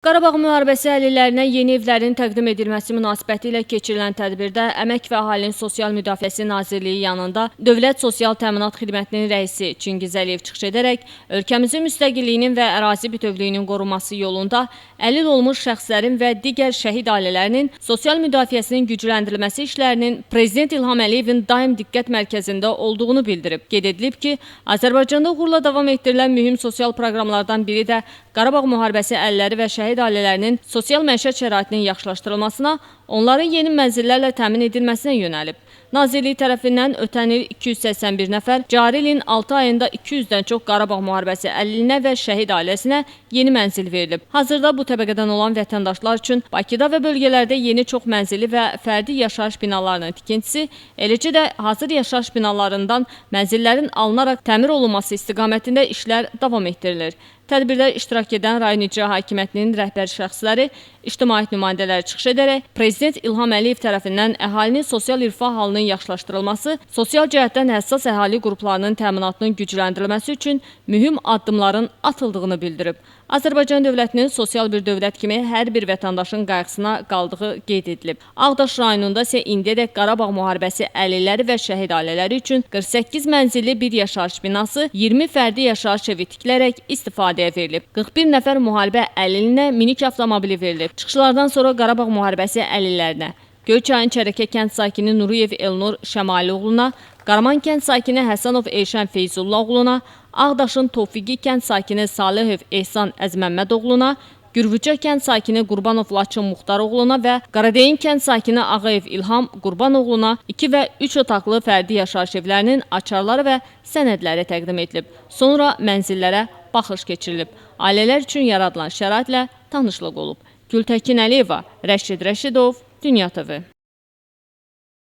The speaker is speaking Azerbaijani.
Qarabağ müharibəsi əhlilərinə yeni evlərin təqdim edilməsi münasibətilə keçirilən tədbirdə Əmək və Əhalinin Sosial Müdafiəsi Nazirliyi yanında Dövlət Sosial Təminat Xidmətinin rəisi Çingiz Əliyev çıxış edərək ölkəmizin müstəqilliyinin və ərazi bütövlüyünün qorunması yolunda əlil olmuş şəxslərin və digər şəhid ailələrinin sosial müdafiəsinin gücləndirilməsi işlərinin Prezident İlham Əliyevin daim diqqət mərkəzində olduğunu bildirib. Qeyd edilib ki, Azərbaycanda uğurla davam etdirilən mühüm sosial proqramlardan biri də Qarabağ müharibəsi əlləri və şəhid ailələrinin sosial məişət şəraitinin yaxşılaşdırılmasına, onların yeni mənzillərlə təmin edilməsinə yönəlib. Nazirlik tərəfindən ötən il 281 nəfər, cari ilin 6 ayında 200-dən çox Qarabağ müharibəsi əlillinə və şəhid ailəsinə yeni mənzil verilib. Hazırda bu təbəqədən olan vətəndaşlar üçün Bakıda və bölgələrdə yeni çox mənzili və fərdi yaşayış binalarının tikintisi, eləcə də hazır yaşayış binalarından mənzillərin alınaraq təmir olunması istiqamətində işlər davam etdirilir. Tədbirdə iştirak edən rayon icra hakimiyyətinin rəhbər şəxsləri, ictimaiyyət nümayəndələri çıxış edərək Prezident İlham Əliyev tərəfindən əhalinin sosial irfah halının yaxşılaşdırılması, sosial cəhətdən həssas əhali qruplarının təminatının gücləndirilməsi üçün mühüm addımların atıldığını bildirib. Azərbaycan dövlətinin sosial bir dövlət kimi hər bir vətəndaşın qayğısına qaldığı qeyd edilib. Ağdaş rayonunda isə indiyədək Qarabağ müharibəsi əlilləri və şəhid ailələri üçün 48 mənzilli bir yaşayış binası, 20 fərdi yaşayış evi tikilərək istifadəyə verilib. 41 nəfər müharibə əlillinə minik avtomobili verilib. Çıxışlardan sonra Qarabağ müharibəsi əlillərinə Göyçayın Çərəkə kənd sakini Nuriyev Elnur Şəmali oğluna, Qaraman kənd sakini Həsənov Eyşən Feyzullah oğluna, Ağdaşın Tofiqi kənd sakini Salihev Ehsan Əzməmməd oğluna, Gürvücə kənd sakini Qurbanov Laçın Muxtar oğluna və Qaradeyin kənd sakini Ağayev İlham Qurban oğluna 2 və 3 otaqlı fərdi yaşayış evlərinin açarları və sənədləri təqdim edilib. Sonra mənzillərə baxış keçirilib. Ailələr üçün yaradılan şəraitlə tanışlıq olub. Gültəkin Əliyeva, Rəşid Rəşidov, Dünya TV.